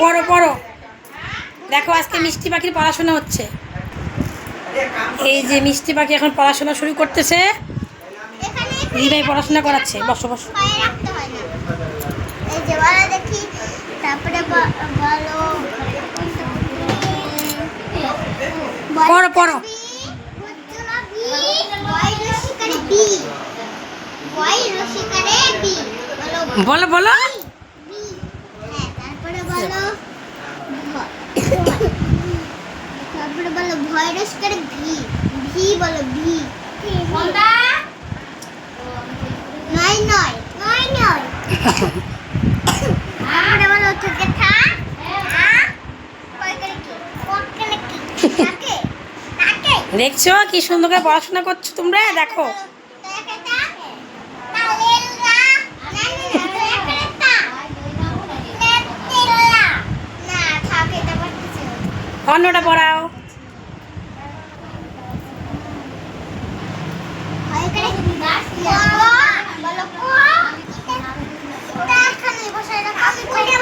পড়ো পড়ো। দেখো আজকে মিষ্টি পাখির পড়াশোনা হচ্ছে। এই যে মিষ্টি পাখি এখন পড়াশোনা শুরু করতেছে। রিবাই পড়াশোনা করাচ্ছে। বসো বসো। পড়ো, পড়ো। বলো বলো। তারপরে বলো ভ- তারপরে বলো ভি ভি বলো ভি। নয় নয় নয় নয়। তারপরে বলো থেকে থা? তাকে? দেখছ কি সুন্দর করে পড়াশোনা করছ তোমরা? দেখো তাকে তা তালেল রা না না তাকে তা নেতেলা না থাকে তা পারতেছে অন্যটা পড়াও ভয় করে বলো কো তা এখানে বসে রাখো আমি কইলাম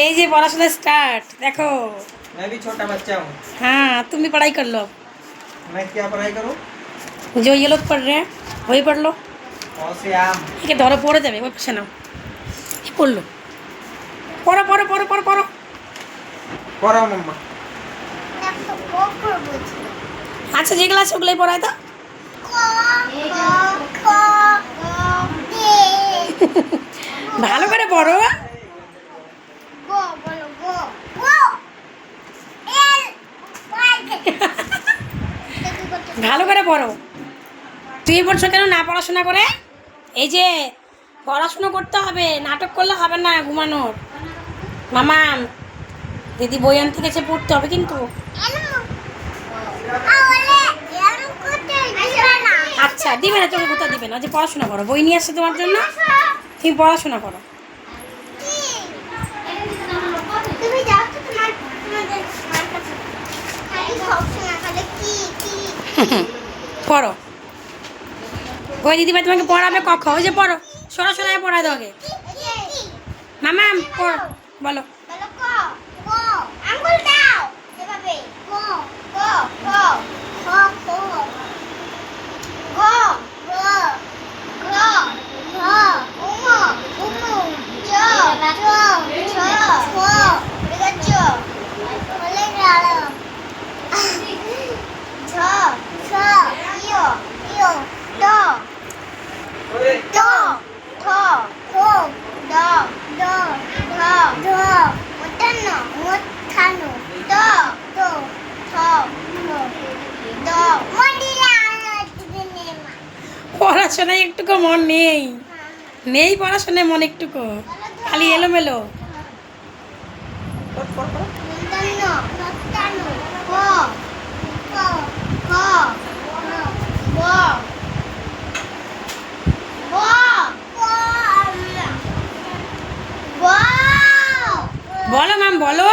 এই যে পড়াশোনা স্টার্ট দেখো मैं भी छोटा बच्चा हूँ हाँ तुम भी पढ़ाई कर लो मैं क्या पढ़ाई करूँ जो ये लोग पढ़ रहे हैं वही पढ़ लो कौन से आम ঠিক আছে ধরো পড়ে যাবে ওই পাশে নাও কি পড়লো পড়ো পড়ো পড়ো পড়ো পড়ো পড়াও, মাম্মা। আচ্ছা যেগুলো আছে ওগুলোই পড়াই ভালো করে পড়ো। ভালো করে পড়ো। তুই পড়ছো কেন না পড়াশোনা করে? এই যে, পড়াশুনো করতে হবে, নাটক করলে হবে না ঘুমানোর। মামা দিদি বই আনতে গেছে, পড়তে হবে কিন্তু। আচ্ছা দিবে না, তোকে কোথাও দিবে না? যে পড়াশোনা করো, বই নিয়ে আসছে তোমার জন্য? তুমি পড়াশোনা করো। পড়ো। ওই দিদিভাই তোমাকে পড়াবে কখ ওই যে পড়ো সরাসরি পড়ায় দাও মামাম, পড়ো, বলো। আঙ্গুল দাও। এভাবে। ক ক ক খ খ গ গ ঘ ঘ উম উম, চ চ ছ ছ চ। বলে গেল ছ ছ ইয় ইয়, ট। ট, ঠ ঠ ড ড ঢ ঢ মোটান্ন মোঠানো খানো। দ দ পড়াশোনায় একটুকু মন নেই। নেই পড়াশোনায় মন একটুকু। খালি এলোমেলো। বলো ম্যাম বলো।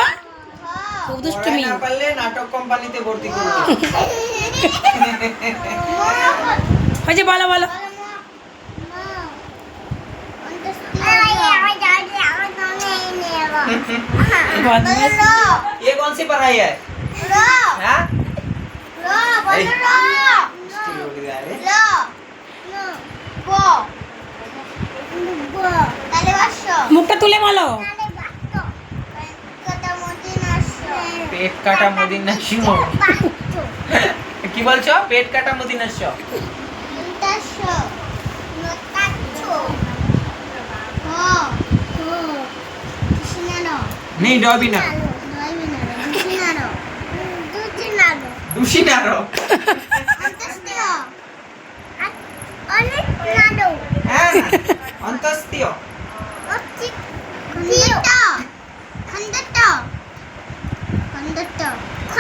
দুষ্টুমি পড়াই না পারলে নাটক কোম্পানিতে ভর্তি করবো ওই যে বলো বলো বদমাইশ। ये कौन सी पढ़ाई है हाँ स्टिल हो गया है মুখটা তুলে বলো পেট কাটা মদিনা শিব কি বলছো? পেট কাটা মদিনা শিব নেই ডবি না। দুষি না অনেক হ্যাঁ অন্তস্তীয়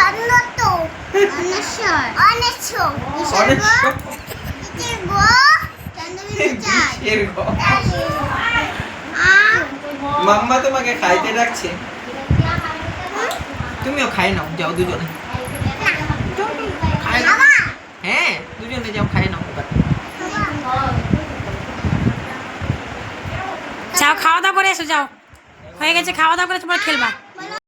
অনশ্বর অনশ্বর মাম্মা তোমাকে খাইতে ডাকছে। তুমিও খাই নাও যাও দুজনে। খাই নাও। বাবা। হ্যাঁ দুজনে যাও খাই নাও। যাও খাওয়া দাওয়া করে এসো যাও। হয়ে গেছে খাওয়া দাওয়া করে তোমার খেলবা।